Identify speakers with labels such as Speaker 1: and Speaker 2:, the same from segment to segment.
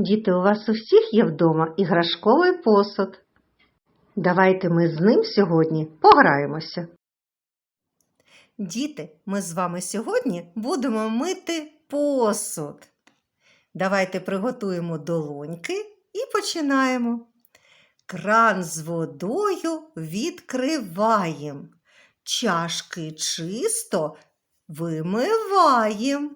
Speaker 1: Діти, у вас у всіх є вдома іграшковий посуд. Давайте ми з ним сьогодні пограємося. Діти, ми з вами сьогодні будемо мити посуд. Давайте приготуємо долоньки і починаємо. Кран з водою відкриваємо. Чашки чисто вимиваємо.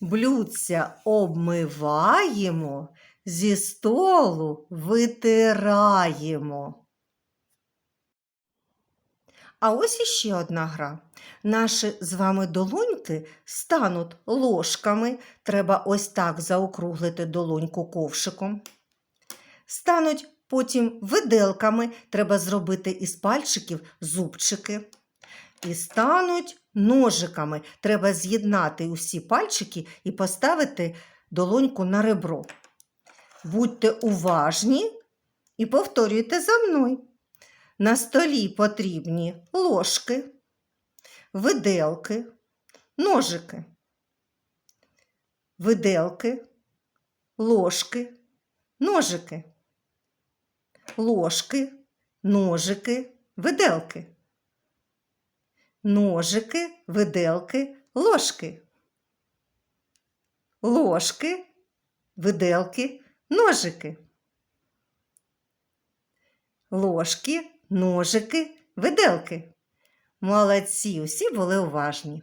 Speaker 1: Блюдця обмиваємо, зі столу витираємо. А ось іще одна гра. Наші з вами долоньки стануть ложками. Треба ось так заокруглити долоньку ковшиком. Стануть потім виделками. Треба зробити із пальчиків зубчики. І стануть ножиками. Треба з'єднати усі пальчики і поставити долоньку на ребро. Будьте уважні і повторюйте за мною. На столі потрібні ложки, виделки, ножики, виделки, ложки, ножики, ложки, ножики, виделки ножики, виделки, ложки. Ложки, виделки, ножики. Ложки, ножики, виделки. Молодці, усі були уважні.